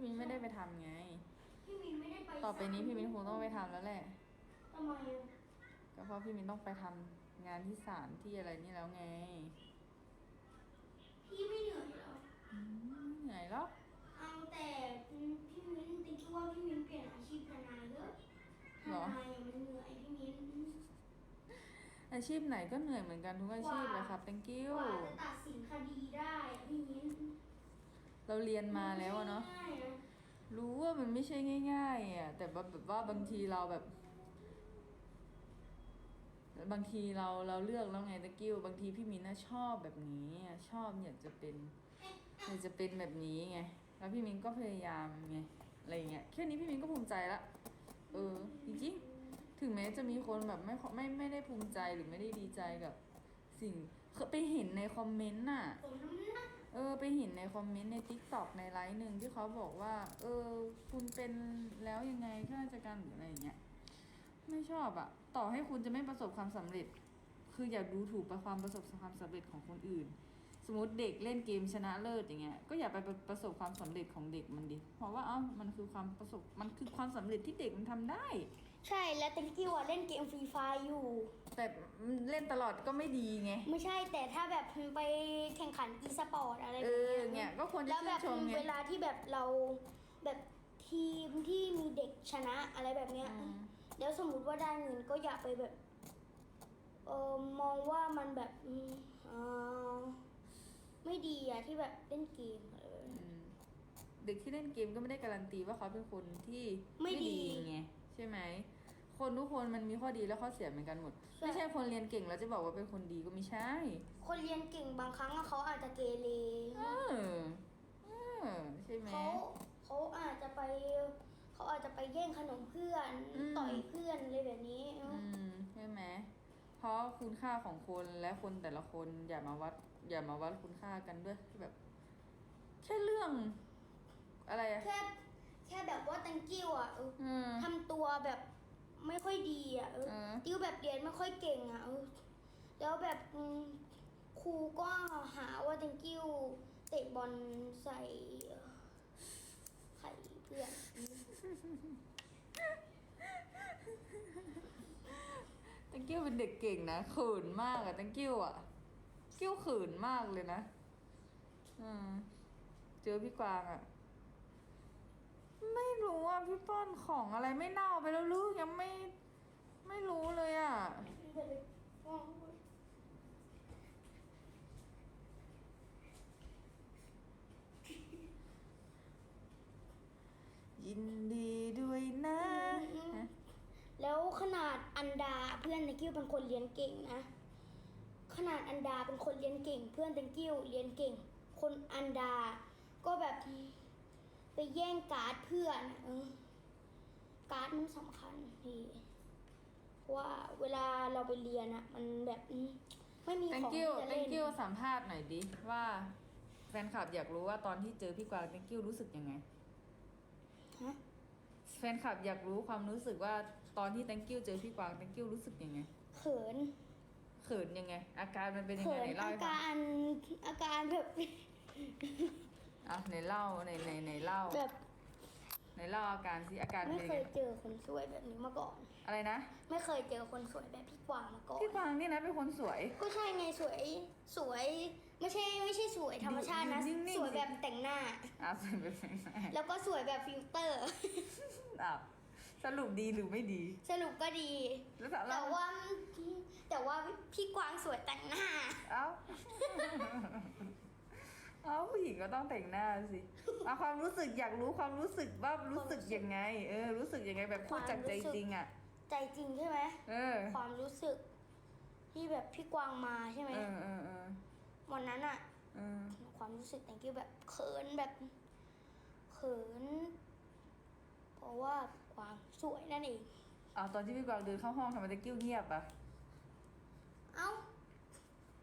พี่มิ้นไม่ได้ไปทำไง พี่มินไม่ได้ไปต่อไปนี้พี่มิ้นคงต้องไปทำแล้วแหละ ทำไมอะก็เพราะพี่มิ้นต้องไปทำงานที่ศาลที่อะไรนี่แล้วไงพี่ไม่เหนื่อยเหรออืมเหนื่อยแล้วเอาแต่พี่มิ้นติดว่าพี่มิ้นเปลี่ยนอาชีพทนายเยอะทหรอนายยังไม่เหนื่อยพี่มิ้น อาชีพไหนก็เหนื่อยเหมือนกันทุกอาชีพเลยครับ thank ก you ว่าจะตัดสินคดีได้อะพี่มิ้น เราเรียนมาแล้วอะเนาะรู้ว่ามันไม่ใช่ง่ายๆอะแต่ว่าแบบว่าบางทีเราแบบ บางทีเราเราเลือกแล้วไงตะกิ้วบางทีพี่มินน่ะชอบแบบนี้อะชอบอยากจะเป็นอยากจะเป็นแบบนี้ไงแล้วพี่มินก็พยายามไงอะไรเงี้ยแค่นี้พี่มินก็ภูมิใจละเออจริงๆถึงแม้จะมีคนแบบไม่ไม่ไม่ได้ภูมิใจหรือไม่ได้ดีใจกับ สิ่งเคยไปเห็นในคอมเมนต์น่ะ ออไปเห็นในคอมเมนต์ในทิกตอกในไลฟ์หนึ่งที่เขาบอกว่า เออ คุณเป็นแล้วยังไงข้าราชการหรืออะไรอย่างเงี้ยไม่ชอบอะต่อให้คุณจะไม่ประสบความสำเร็จ คืออย่าดูถูกไปความประสบความสำเร็จของคนอื่น สมมติเด็กเล่นเกมชนะเลิศอย่างเงี้ยก็อย่าไปประสบความสำเร็จของเด็กมันดิเพราะว่าเอ้ามันคือความประสบมันคือความสำเร็จที่เด็กมันทำได้ ใช่แล้วตังกิ้วอะเล่นเกมฟรีไฟอยู่ แต่เล่นตลอดก็ไม่ดีไง ไม่ใช่แต่ถ้าแบบไปแข่งขันอีสปอร์ตอะไรเอแบบอเนี้ยเนี่ยก็ควรจะแล้วแบบชื่นชมไงเวลาที่แบบเราแบบทีมที่มีเด็กชนะอะไรแบบเนี้ยอืมแล้วสมมุติว่าได้เงินก็อย่าไปแบบเออมองว่ามันแบบอืมเออไม่ดีอะที่แบบเล่นเกมอะไรแบบนี้อืมเด็กที่เล่นเกมก็ไม่ได้การันตีว่าเขาเป็นคนที่ไม่ดี ไงใช่ไหม คนทุกคนมันมีข้อดีและข้อเสียเหมือนกันหมด ใช่ ไม่ใช่คนเรียนเก่งแล้วจะบอกว่าเป็นคนดีก็ไม่ใช่ คนเรียนเก่งบางครั้งอะเขาอาจจะเกเรเออเออใช่ไหม เขาเขาอาจจะไป เขาอาจจะไปแย่งขนมเพื่อนอืม ต่อยเพื่อนอะไรแบบนี้อืมใช่ไหม เพราะคุณค่าของคนและคนแต่ละคนอย่ามาวัด อย่ามาวัดคุณค่ากันด้วยแบบ แค่เรื่อง อะไรอะแค่ แค่แบบว่าตังกิ้วอะเอออืมทำตัวแบบไม่ค่อยดีอะเออเออติ้วแบบเรียนไม่ค่อยเก่งอะเออแล้วแบบอืมครูก็หาว่าตังกิ้วเตะบอลใส่เอ่อไข่เพื่อนอืมตังกิ้วเป็นเด็กเก่งนะเขินมากอะตังกิ้วอะกิ้วเขินมากเลยนะอืมเจอพี่กวางอะไม่รู้ อะพี่ป้อนของอะไรไม่เน่าไปแล้วลูกยังไม่ไม่รู้เลยอะ ยินดีด้วยนะฮะแล้วขนาดอันดาเพื่อนตังกิ้วเป็นคนเรียนเก่งนะ ขนาดอันดาเป็นคนเรียนเก่ง เพื่อนตังกิ้วเรียนเก่ง คนอันดาก็แบบ ไปแย่งการ์ดเพื่อนอะเออการ์ดมันสำคัญพี่เพราะว่าเวลาเราไปเรียนอะมันแบบอืมไม่มีของ thank ที่ you จะเล่น thank you สัมภาษณ์หน่อยดิว่าแฟนคลับอยากรู้ว่าตอนที่เจอพี่กวาง thank you รู้สึกยังไง ฮะแฟนคลับอยากรู้ความรู้สึกว่าตอนที่ thank you เจอพี่กวาง thank you รู้สึกยังไง เขินเขินยังไง อาการมันเป็นยังเขิไงนไหนเล่าอาให้ฟัง การอาการแบบ อะไหนเล่าไหนไหนไหนเล่าแบบไหนเล่าอาการสิอาการไม่เป็นเคยังยไงเจอคนสวยแบบนี้มาก่อน อะไรนะไม่เคยเจอคนสวยแบบพี่กวางมาก่อน พี่กวางนี่นะเป็นคนสวย ก็ใช่ไงสวยสวยไม่ใช่ไม่ใช่สวยธรรมชาตินะดูนิ่งๆสวยแบบสิแต่งหน้า อะสวยเป็นยังไงแล้วก็สวยแบบฟิลเตอร์ อะสรุปดีหรือไม่ดี สรุปก็ดี แล้วสาวแต่เล่าว่าแต่ว่าพี่กวางสวยแต่งหน้า เอ้าเอ้าผู้หญิงก็ต้องแต่งหน้าสิเอาความรู้สึกอยากรู้ความรู้สึกว่ารู้สึกยังไง เออ รู้สึกยังไงแบบพูดจากใจจริงอะ ใจจริงใช่ไหมเออ ความรู้สึก ที่แบบพี่กวางมาใช่ไหมเออเออเออวันนั้นอะเออความรู้สึก thank you แบบเขินแบบเขิน เพราะว่ากวางสวยนั่นเองเอาตอนที่พี่กวางเดินเข้าห้องทำไมตะกิ้วเงียบอะ เอ้า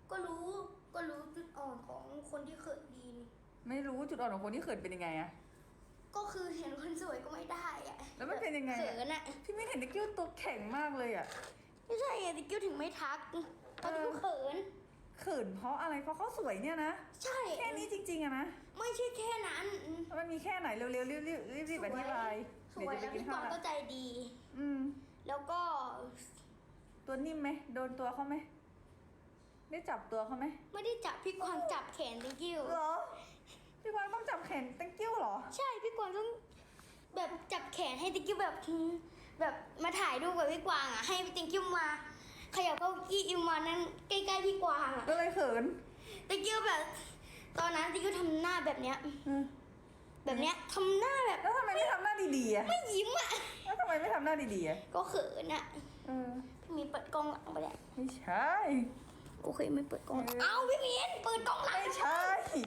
ก็รู้ ก็รู้จุดอ่อนของคนที่เขินดีนี่ไม่รู้จุดอ่อนของคนที่เขินเป็นยังไงอะก็คือเห็นคนสวยก็ไม่ได้อะแล้วมันเป็นยังไงอะเขินอะพี่ไม่เห็นตะกิ้วตัวแข็งมากเลยอะไม่ใช่ไงติ๊กกิ้วถึงไม่ทักเพราะติ๊กกิ้วเขินเเขินเพราะอะไรเพราะเขาสวยเนี่ยนะใช่แค่นี้จริง ๆอะนะไม่ใช่แค่นั้นมันมีแค่ไหนเร็วๆรีบๆรีบๆรีบๆอธิบายสเดี๋ยววยจะไปแล้วกินพี่กข้าวรณ์ละก็ใจดี อืม แล้วก็ ตัวนิ่มไหมโดนตัวเขาไหม ได้จับตัวเขาไหมไม่ได้จับพี่กวางจับแขน thank you เหรอพี่กวางต้องจับแขน thank you เหรอ ใช่พี่กวางต้องแบบจับแขนให้ thank you แบบแบบมาถ่ายรูปกับพี่กวางอะให้ thank you มาขยับเก้าอี้อิมมานั่นใกล้ๆพี่กวางอะก็เลยเขิน thank you แบบ ตอนนั้น thank you ทำหน้าแบบเนี้ยอืมแบบเนี้ยทำหน้าแบบแล้วทำไมไม่ทำหน้าดีๆอะไม่ยิ้มอะแล้วทำไมไม่ทำหน้าดีๆอะก็เขินอะเออพี่มีนเปิดกล้องหลังไปแล้วไม่ใช่ โอเคไม่เปิดกล้องเออเอ้าพี่มีนเปิดกล้องหลังไม่ใช่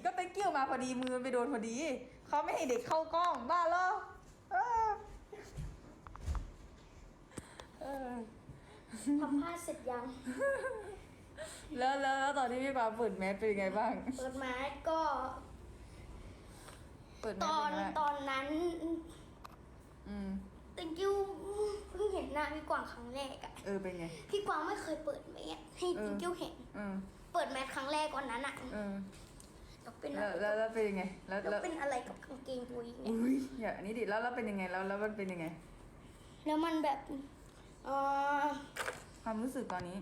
ก็ thank you มาพอดีมือมันไปโดนพอดีเขาไม่ให้เด็กเข้ากล้องบ้าเหรอเออเออทำพลาดเสร็จยังแล้วแล้วแล้วตอนที่พี่ปาเปิดแมสเป็นยังไงบ้าง เปิดมาก็เปิดแมตสอนเป็นยังไงตอนนั้น อืม thank you เพิ่งเห็นหน้าพี่กวางครั้งแรกอะเออเป็นไง พี่กวางไม่เคยเปิดแมสให้เออ thank you เห็น อืมเปิดแมสครั้งแรกวันนั้นอะเออแล้วเป็นแล้วแล้วแล้วเป็นยังไง แล้วแล้วแล้วเป็นอะไรกับกางเกงตัวเองเนี่ยอุ้ยอย่าอันนี้ดิแล้วแล้วเป็นยังไงแล้วแล้วมันเป็นยังไง แล้วมันแบบเออความรู้สึกตอนนี้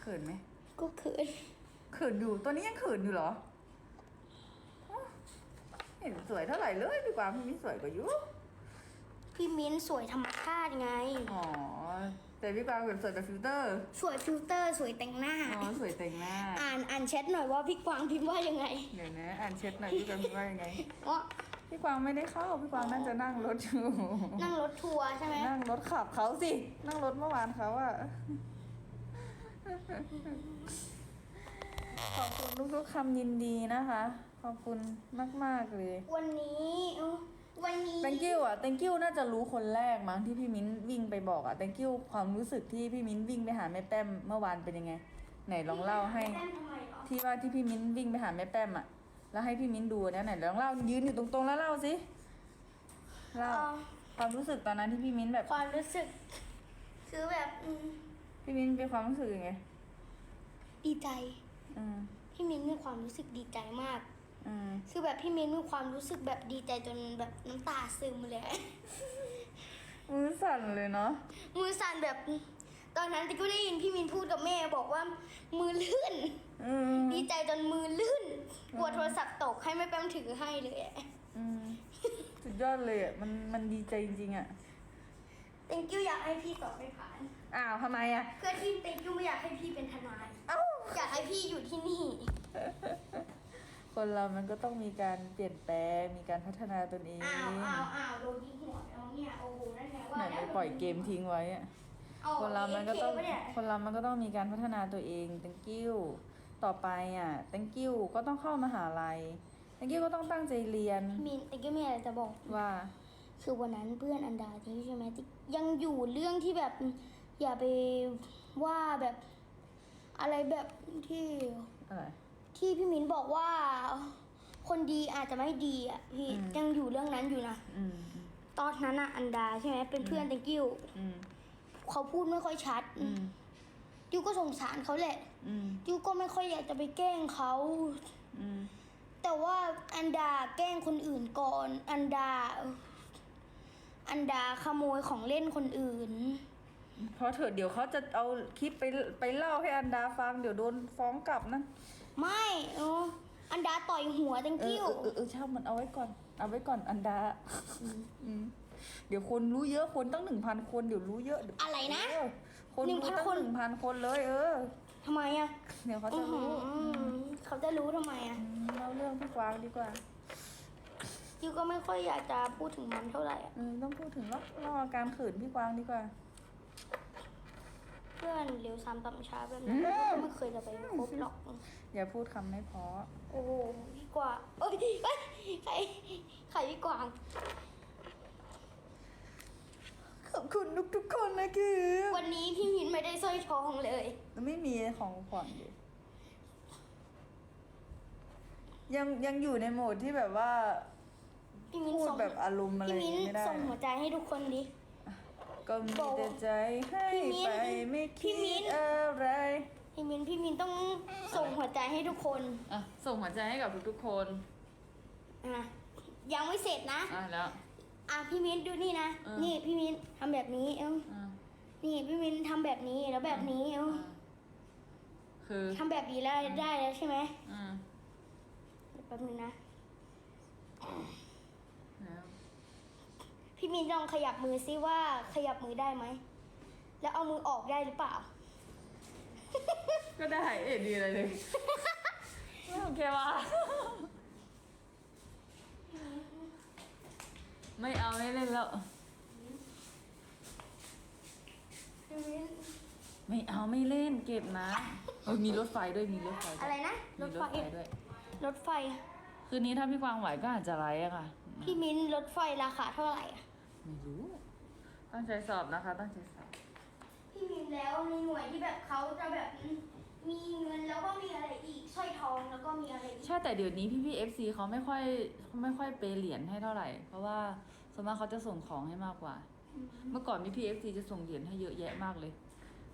เขินไหมก็เขินเขินอยู่ตอนนี้ยังเขินอยู่เหรออ้าวเห็นสวยเท่าไหร่เลยดีกว่าพี่มิ้นสวยกว่าอยู่ พี่มิ้นท์สวยธรรมชาติไง อ๋อ แต่พี่กวางแบบสวยแบบฟิลเตอร์ สวยฟิลเตอร์สวยแต่งหน้า อ๋อ สวยแต่งหน้า อ่านอ่านแชทหน่อยว่าพี่กวางพิมพ์ว่ายังไงเดี๋ยวนะ อ่านเช็ดหน่อยพี่กวางคิดว่ายังไง อ๋อพี่กวางไม่ได้เข้า พี่กวางน่าจะนั่งรถอยู่นั่งรถทัวร์ใช่ไหมนั่งรถขับเขาสิ นั่งรถเมื่อวานเขาอะขอบคุณทุกๆคำยินดีนะคะ ขอบคุณมาก ๆ เลย วันนี้เอ้า วันนี้ thank you อะ thank you น่าจะรู้คนแรกมั้งที่พี่มิ้นวิ่งไปบอกอะ thank you ความรู้สึกที่พี่มิ้นวิ่งไปหาแม่แป้มเมื่อวานเป็นยังไง ไหนลองเล่าให้ แป้งทำไมเหรอที่ว่าที่พี่มิ้นวิ่งไปหาแม่แป้มอะ แล้วให้พี่มิ้นดูเนี่ยไหนลองเล่ายืนอยู่ตรงๆแล้วเล่าสิเล่าเอ่อความรู้สึกตอนนั้นที่พี่มิ้นแบบ ความรู้สึก คือแบบอืมพี่มิ้นเป็นความรู้สึกยังไงดีใจ อืมพี่มิ้นมีความรู้สึกดีใจมาก อืมคือแบบพี่มิ้นมีความรู้สึกแบบดีใจจนแบบน้ำตาซึมเลย มือสั่นเลยเนาะมือสั่นแบบ ตอนนั้นติ๊กก็ได้ยินพี่มินพูดกับแม่บอกว่ามือลื่น อืมดีใจจนมือลื่น กลัวโทรศัพท์ตกให้แม่แป้มถือให้เลยอะ อืมสุดยอดเลยอะมันมันดีใจจริงๆอะ thank you อยากให้พี่สอบไม่ผ่าน อ้าวทำไมอะ เพื่อที่ thank you ไม่อยากให้พี่เป็นทนาย เอ้า อยากให้พี่อยู่ที่นี่ คนเรามันก็ต้องมีการเปลี่ยนแปลง มีการพัฒนาตนเองอ้าวอ้าวอ้าวโดนยิงหัวแล้วเนี่ยโอ้โหนั่นไงว่าไหนแล้วไปปล่อยเกมทิ้งไว้อะคนเรามันก็ต้องคนเรามันก็ต้องมีการพัฒนาตัวเอง thank you ต่อไปอะ thank you ก็ต้องเข้ามหาลัย thank you ก็ต้องตั้งใจเรียนมิน thank you มีอะไรจะบอกว่า คือวันนั้นเพื่อนอันดาที่ใช่ไหมที่ยังอยู่เรื่องที่แบบอย่าไปว่าแบบอะไรแบบที่อะไร ที่พี่มิ้นบอกว่า คนดีอาจจะไม่ดีอะพี่อืม ยังอยู่เรื่องนั้นอยู่นะอืมอืมตอนนั้นอะอันดาใช่ไหมเป็นเพื่อน thank you อืมเขาพูดไม่ค่อยชัดอืมดิวก็สงสารเขาแหละอืมดิวก็ไม่ค่อยอยากจะไปแกล้งเขา อืมแต่ว่าอันดาแกล้งคนอื่นก่อน อันดา อันดาขโมยของเล่นคนอื่น เพราะเถอะเดี๋ยวเขาจะเอาคลิปไปไปเล่าให้อันดาฟังเดี๋ยวโดนฟ้องกลับนะ ไม่เอออันดาต่อยหัว thank เออเออเออเออช่างมันเอาไว้ก่อน เอาไว้ก่อนอันดาอืมเดี๋ยวคนรู้เยอะคนตั้งหนึ่งพันคนเดี๋ยวรู้เยอะเดี๋ยวอะไรนะเออคนรู้ตั้งคน หนึ่งพันคนเลย เออ ทำไมอะเดี๋ยวเขาจะรู้อเขาจะรู้ทำไมอะเล่าเรื่องพี่กวางดีกว่าดิวก็ไม่ค่อยอยากจะพูดถึงมันเท่าไหร่อะเอต้องพูดถึงว่าอาการขืนพี่กวางดีกว่า พื่อนเร็วซ้ำต่ำช้าแบบนั้นอืมก็ไม่เคยจะไปคบหรอก อย่าพูดคำไม่เพราะโอ้โหพี่กวางเอ้ยเอ้ยใครใครพี่กวางขอบคุณทุกทุกๆคนนะคือวันนี้พี่มินไม่ได้สร้อยทองเลย ไม่มีของขวัญเลยยังยังอยู่ในโหมดที่แบบว่า พี่มินพูดส่งแบบอารมณ์อะไรพี่อย่างมินงี้ไม่ได้ ส่งหัวใจให้ทุกคนดิ ก็มีแต่ใจให้พี่มิ้นไปไม่พี่คิมิ้ดนอะไร พี่มินพี่มินต้องส่งหัวใจให้ทุกคนอะส่งหัวใจให้กับทุกๆคนอะยังไม่เสร็จนะ อะแล้วอะพี่มินดูนี่นะเออ นี่พี่มินทำแบบนี้เอ้าอะนี่พี่มินทำแบบนี้แล้วแบบนี้เอ้าอะคือทำแบบนี้แล้วได้แล้วใช่ไหมอะ แป๊บนึงนะแล้ว พี่มินลองขยับมือซิว่าขยับมือได้ไหม แล้วเอามือออกได้หรือเปล่า ก็ได้เอ็ดดีอะไรเลย โอเควะไม่เอาไม่เล่นแล้ว พี่มินไม่เอาไม่เล่นเก็บนะเออมีรถไฟด้วยมีรถไฟด้วยอะไรนะ รมีถรไฟถไฟด้วย รถไฟ คืนนี้ถ้าพี่กวางไหวก็อาจจะไลฟ์อะค่ะ พี่มินรถไฟราคาเท่าไหร่อะ ไม่รู้ ตั้งใจสอบนะคะ ตั้งใจสอบ พี่มินแล้วในหน่วยที่แบบเขาจะแบบมีเงินแล้วก็มีอะไรอีกสร้อยทองแล้วก็มีอะไรอีกใช่แต่เดี๋ยวนี้พี่พี่เอฟซีเขาไม่ค่อยเขาไม่ค่อยเปย์เหรียญให้เท่าไหร่ เพราะว่าส่วนมากเขาจะส่งของให้มากกว่า เมื่อก่อนพี่พี่เอฟซีจะส่งเหรียญให้เยอะแยะมากเลย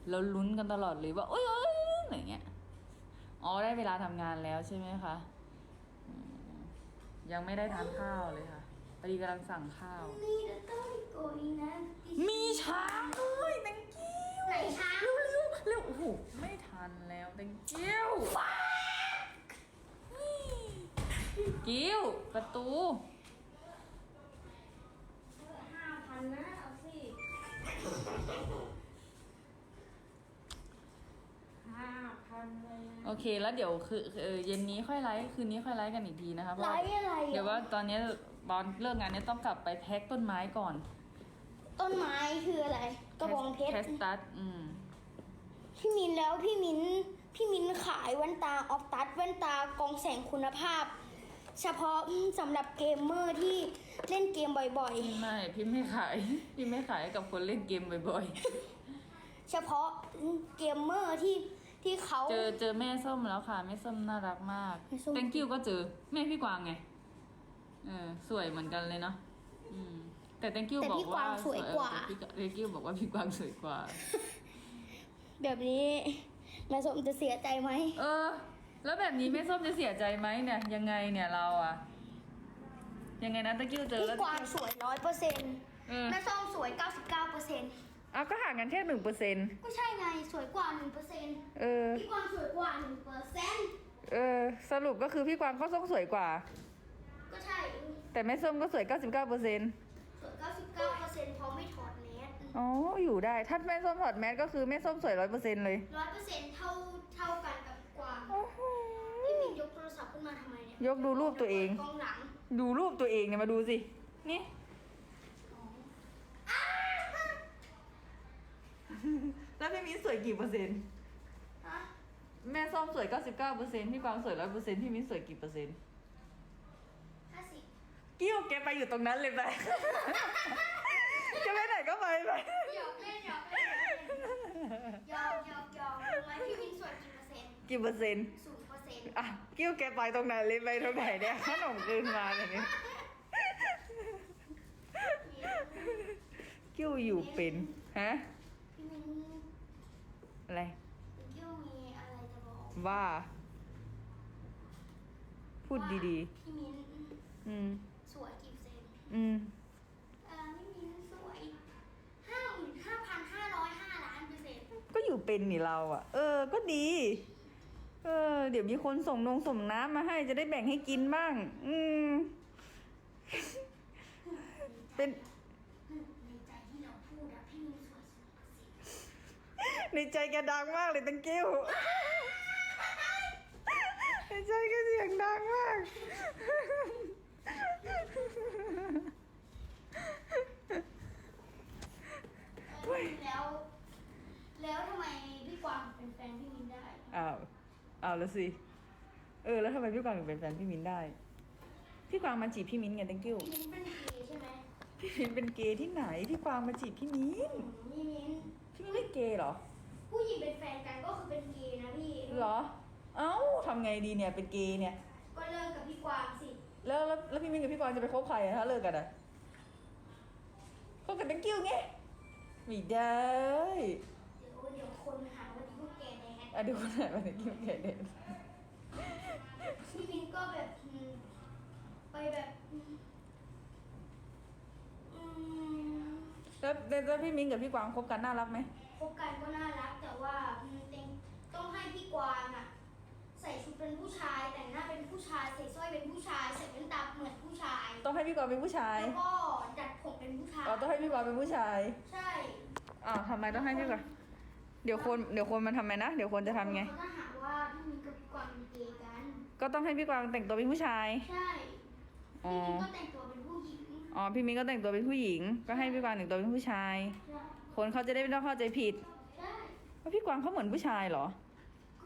เราลุ้นกันตลอดเลยว่าโอ๊ยโอ๊ยอะไรเงี้ยอ๋อได้เวลาทำงานแล้วใช่ไหมคะอืมยังไม่ได้ทานข้าวเลยค่ะ พอดีกำลังสั่งข้าวนี่เดต้องโกอีนะมีช้างด้วย thank you ไหนช้างเร็วเร็วเร็วโอ้โหไม่ทันแล้ว thank you กิ้วประตูห้าพันนะเอาสิห้าพันเลยโอเค แล้วเดี๋ยวคือเออเย็นนี้ค่อยไลฟ์คืนนี้ค่อยไลฟ์กันอีกทีนะคะเพราะไลว่าฟ์อะไรอะเดี๋ยวว่าตอนนี้ ตอนเลิกงานเนี่ยต้องกลับไปแพ็คต้นไม้ก่อนต้นไม้คืออะไร กระบองเพชแครสตัสอืมพี่มินแล้วพี่มินพี่มินขายแว่นตาออฟตัสแว่นตากองแสงคุณภาพ เฉพาะสำหรับเกมเมอร์ที่เล่นเกมบ่อยไม่ พี่ไม่ขาย พี่ไม่ขายให้กับคนเล่นเกมบ่อยๆ เฉพาะเกมเมอร์ที่ที่เขา ๆ เจอเจอแม่ส้มแล้วค่ะ แม่ส้มน่ารักมาก แม่ส้ม thank you ก็เจอแม่พี่กวางไง เออสวยเหมือนกันเลยเนาะอืม แต่ thank you แต่บอกพี่กว่าวางสวยกว่าเออแต่พี่ thank you บอกว่าพี่กวางสวยกว่า แบบนี้แม่สมจะเสียใจไหม เออ แล้วแบบนี้แม่ส้มจะเสียใจไหมเนี่ย ยังไงเนี่ยเราอะยังไงนะตะกิ้วเจอพี่แล้วกวางสวยร้อยเปอร์เซ็นต์เออแม่ส้มสวยเก้าสิบเก้าเปอร์เซ็นต์เอาก็ห่างกันแค่หนึ่งเปอร์เซ็นต์ก็ใช่ไงสวยกว่าหนึ่งเปอร์เซ็นต์เออ พี่กวางสวยกว่าหนึ่งเปอร์เซ็นต์เออ สรุปก็คือพี่กวางก็ต้องสวยกว่าก็ ใช่แต่แม่ส้มก็สวย 99เปอร์เซ็นต์สวยเก้าสิบเก้าเปอร์เซ็นต์เพราะไม่ถอดแมสอ๋ออยู่ได้ ถ้าแม่ส้มถอดแมสก็คือแม่ส้มสวยร้อยเปอร์เซ็นต์เลย ร้อยเปอร์เซ็นต์เท่าเท่ากันกับกวางโอ้โห พี่มินยกโทรศัพท์ขึ้นมาทำไมเนี่ยยกดูรูปตัวเอง กล้องหลังดูรูปตัวเองเนี่ยมาดูสิ นี่แล้วพี่มิ้นสวยกี่เปอร์เซ็นต์ ฮะ แม่ส้มสวย 99เปอร์เซ็นต์พี่กวางสวยร้อยเปอร์เซ็นต์พี่มิ้นสวยกี่เปอร์เซ็นต์ห้าสิบ กิ้วแกไปอยู่ตรงนั้นเลยไปแกไปไหนก็ไปไปหยอกเล่นหยอกเล่นหยอกหยอกหยอกรู้ไหมพี่มินสวยกี่เปอร์เซ็นต์กี่เปอร์เซ็นต์ศูนย์เปอร์เซ็นต์อะกิ้วแกไปตรงไหนเลยไปตรงไหนเนี่ยขนมคืนมาแบบนี้กิ้วอยู่เป็นฮะพี่มินอะไรกิ้วมีอะไรจะบอกว่า พูดดีๆพี่มินๆอืมสวยกี่เป อร์เซ็นต์อืมเออพี่มินสวยห้าหมื่นห้าพันห้าร้อยห้าล้านเปอร์เซ็นต์ก็อยู่เป็นนี่เราอะ เออ ก็ดี เออ เดี๋ยวมีคนส่งนงส่งน้ำมาให้จะได้แบ่งให้กินบ้าง อืม เป็น ในใจที่เราพูดอะพี่มินสวยศูนย์เปอร์เซ็นต์ในใจแกดังมากเลยตังกิ้วในใจแกเสียงดังมาก เออ แล้ว แล้วทำไมพี่กวางเป็นแฟนพี่มินได้อ้าวอ้าวแล้วสิ เออ แล้วทำไมพี่กวางถึงเป็นแฟนพี่มิ้นได้ พี่กวางมาจีบพี่มิ้นไง thank you พี่มินเป็นเกย์ใช่ไหมพี่มิ้นเป็นเกย์ที่ไหน พี่กวางมาจีบพี่มิ้นพี่มินพี่มิ้นไม่เกย์เหรอ ผู้หญิงเป็นแฟนกันก็คือเป็นเกย์นะพี่เหรอ เอ้าทำไงดีเนี่ย เป็นเกย์เนี่ย ก็เลิกกับพี่กวางสิแล้วแล้วแล้วพี่มิ้นกับพี่กวางจะไปคบใครอะถ้าเลิกกันอะคบกับตังกิ้วไง ไม่ได้เดี๋ยวเดี๋ยวคนหาว่าที่พวกแกแดนอะดูคนไหนมาถึงคิวไก่เด็ดพี่มินก็แบบอืมไปแบบอืมอืมแล้วแล้วพี่มิ้งกับพี่กวางคบกันน่ารักไหมคบกันก็น่ารักแต่ว่าอืมเต็งต้องให้พี่กวางอะใส่ชุดเป็นผู้ชายแต่งหน้าเป็นผู้ชายใส่สร้อยเป็นผู้ชายใส่แว่นตาเหมือนผู้ชายต้องให้พี่กวางเป็นผู้ชาย แล้วก็ดัดผม เป็นผู้ชาย อ๋อต้องให้พี่กวางเป็นผู้ชายใช่อ้าวทำไมต้องให้พี่กวางเดี๋ยวคนเดี๋ยวคนมันทำไมนะ เดี๋ยวคนจะทำไง เขาจะหาว่าพี่มินกับพี่กวางเป็นเกย์กัน ก็ต้องให้พี่กวางแต่งตัวเป็นผู้ชาย ใช่อ๋อ พี่มินก็แต่งตัวเป็นผู้หญิงอ๋อพี่มิ้งก็แต่งตัวเป็นผู้หญิง ก็ให้พี่กวางแต่งตัวเป็นผู้ชาย ใช่คนเขาจะได้ไม่ต้องเข้าใจผิดใช่ว่าพี่กวางเขาเหมือนผู้ชายเหรอ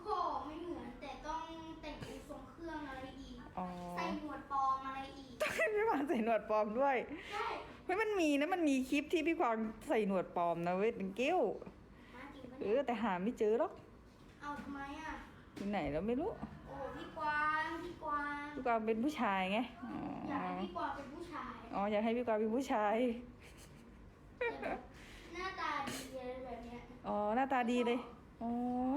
ก็ไม่เหมือนแต่ต้องแต่งเป็นทรงเครื่องอะไรอีก อ๋อ ใส่หนวดปลอมอะไรอีกให้พี่กวางใส่หนวดปลอมด้วย ใช่ เฮ้ยมันมีนะมันมีคลิปที่พี่กวางใส่หนวดปลอมนะเว้ยเป็นเกี้ยวมาจริงปะเอเนี่ยอแต่หาไม่เจอหรอกเอาทำไมอะ ที่ไหนแล้วไม่รู้โอ้พี่กวางพี่กวางพี่กวางเป็นผู้ชายไงอ๋ออยากให้พี่กวางเป็นผู้ชายอ๋ออยากให้พี่กวางเป็นผู้ชายแต่แบบหน้าตาดีอะไรแบบเนี้ยอ๋อหน้าตาดีเลยอ๋อ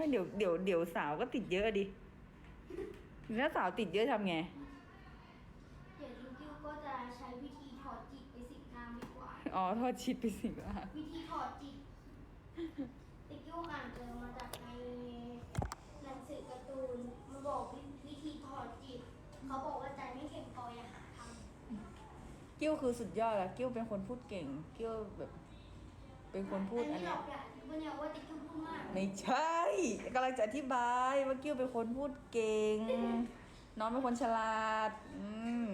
เดี๋ยวเดี๋ยวเดี๋ยวสาวก็ติดเยอะดิถ้าสาวติดเยอะทำไง เดี๋ยวลิงกิ้วก็จะใช้วิธีถอดจิตไปสิงนางดีกว่า อ๋อทอดชิดไปสิว่าวิธีถอดจิตลิงกิ้วอ่านเจอมาจากในหนังสือการ์ตูนมาบอกวิธีถอดจิตเขาบอกว่าใจไม่แข็งพออย่าหาทำกิ้วคือสุดยอดอะกิ้วเป็นคนพูดเก่ง กิ้วแบบ เป็นคนพูดอันนี้เนี้หลยอกด่าวันเนี้ยว่าติ๊กกิ้วพูดมากไม่ใช่กำลังจะอธิบายว่ากิ้วเป็นคนพูดเก่ง น้องเป็นคนฉลาด อืม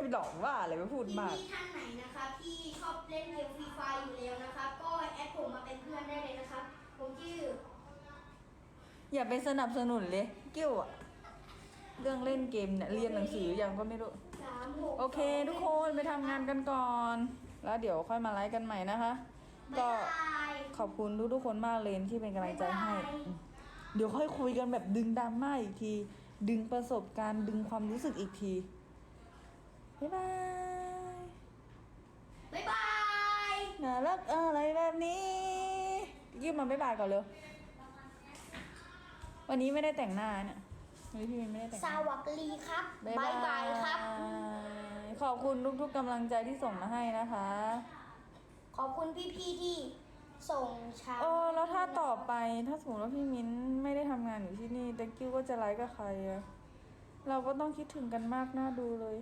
ไม่ได้ไปหลอกว่าอะไรไปพูดพี่มาก พี่ท่านไหนนะครับที่ชอบเล่นเกมฟรีไฟอยู่แล้วนะครับ ก็แอดผมมาเป็นเพื่อนได้เลยนะครับ ผมชื่ออย่าไปสนับสนุนเลยกิ้วอะเรื่องเล่นเกมเนี่ยเรียนหนังสือยังก็ไม่รู้ สามหกโอเค ทุกคนไปทำงานกันก่อน แล้วเดี๋ยวค่อยมาไลฟ์กันใหม่นะคะ ก็บ๊ายบาย ขอบคุณทุกๆคนมากเลยที่เป็นกำลังใจให้อืมเดี๋ยวค่อยคุยกันแบบดึงดราม่าอีกที ดึงประสบการณ์ดึงความรู้สึกอีกที บ๊ายบายบ๊ายบายน่ารักอะไรแบบนี้ยิ้มมาบ๊ายบายก่อนเร็ววันนี้ไม่ได้แต่งหน้าเนี่ยวันนี้พี่มินไม่ได้แต่งหสน้า วัสดีครับบ๊ายบ๊ายบายครับ ขอบคุณทุกๆกำลังใจที่ส่งมาให้นะคะ ขอบคุณพี่ๆที่ส่งชาเออ แล้วถ้าต่อไปถ้าสมมติว่าพี่มิ้นไม่ได้ทำงานอยู่ที่นี่แต่กิ้วก็จะไลฟ์กับใครอะเราก็ต้องคิดถึงกันมากน่าดูเลย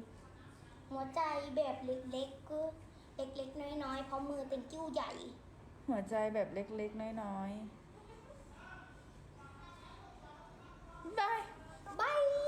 หัวใจแบบเล็กๆก็เล็กๆ น้อยๆ เพราะมือเป็นกิ้วใหญ่ หัวใจแบบเล็กๆ น้อยๆบายบาย